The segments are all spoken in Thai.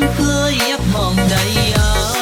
khơi cưới ấp mòn đầy ơi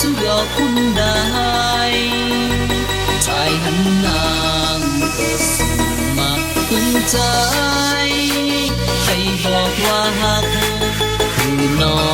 สุดรอคุณได้ใจยหันนางมาคุณใจ ให้บอกว่าหักหรือน้อง